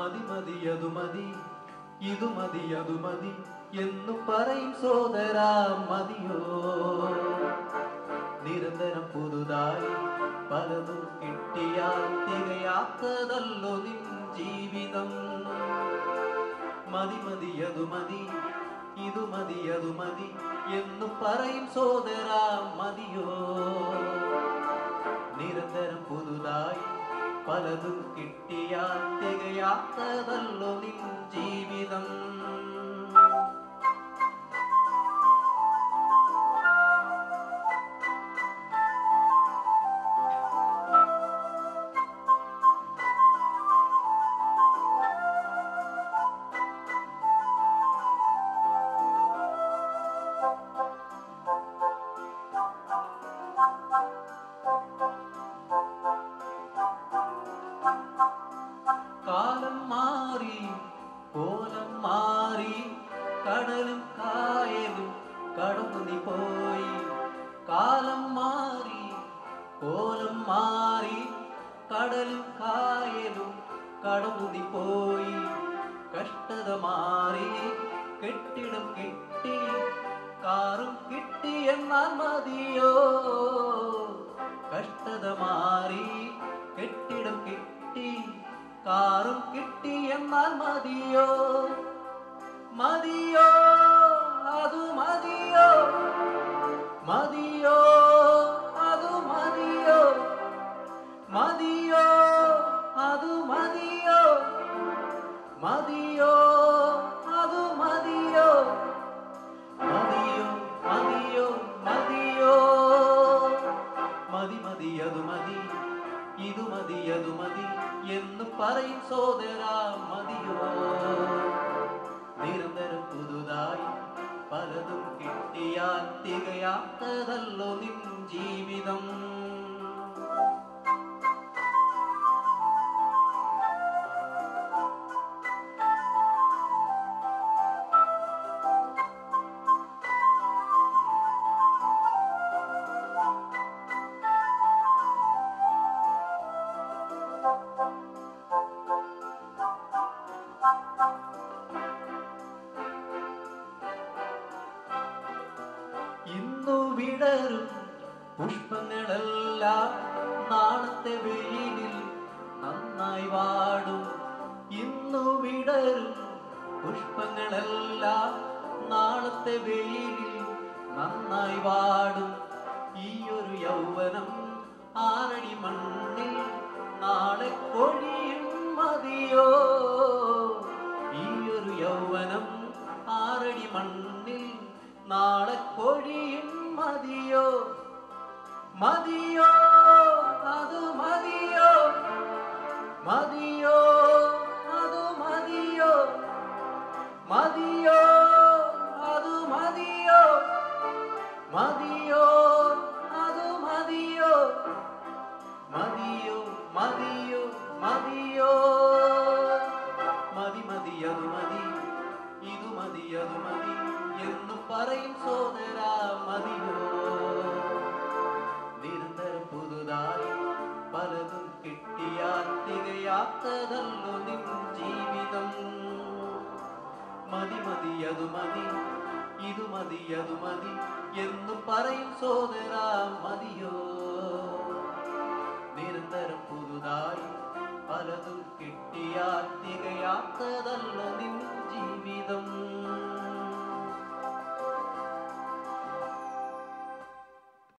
മതി മതി അതു മതി. ഇതു മതി അതു മതി. എന്നു പറയും സോദരാ മതിയോ? നിരന്തരം പുതുതായി പലതും കിട്ടിയാൽ തികയാത്തതല്ലോ നിൻ ജീവിതം. മതി മതി അതു മതി. ഇതു മതി അതു മതി. എന്നു പറയും സോദരാ മതിയോ? പലതും കിട്ടിയാൽ തികയാത്തതല്ലോ നിൻ ജീവിതം. കാലം മാറി കോലം മാറി കടലും കായലും കടന്നു നീ പോയി. കാലം മാറി കോലം മാറി കടലും കായലും കടന്നു നീ പോയി. കഷ്ടത മാറി കെട്ടിടം കിട്ടി കാറും കിട്ടി എന്നാൽ മതിയോ? കഷ്ടത മതിയോ സോദരാ മതിയോ നിരന്തരം പുതുതായി പലതും കിട്ടിയാൽ തികയാത്തതല്ലോ നിൻ വിടരും പുഷ്പങ്ങളെല്ലാം നാളത്തെ വെയിലിൽ നന്നായി വാടും. ഇന്നു വിടരും പുഷ്പങ്ങളെല്ലാം നാളത്തെ വെയിലിൽ നന്നായി വാടും. ഈ ഒരു യൗവനം ആറടി മണ്ണിൽ നാളെ കൊഴിയും മതിയോ? ഈ ഒരു യൗവനം ആറടി മണ്ണിൽ നാളെ കൊഴിയും മതിയോ അത് മതിയോ മതിയോ അത് മതിയോ മതിയോ അത് മതിയോ മതിയോ അത് മതിയോ മതിയോ മതിയോ മതിയോ മതി മതി അത് മതി ഇതു മതി അത് മതി എന്ന് പറയും സോദരാ തികയാത്തതല്ലോ നിൻ ജീവിതം മതി മതി അതു മതി ഇതു മതി അതു മതി എന്ന് പറയും സോദര മതിയോ നിരന്തരം പുതുതായി പലതും കിട്ടിയാൽ തികയാത്തതല്ല നിൻ ജീവിതം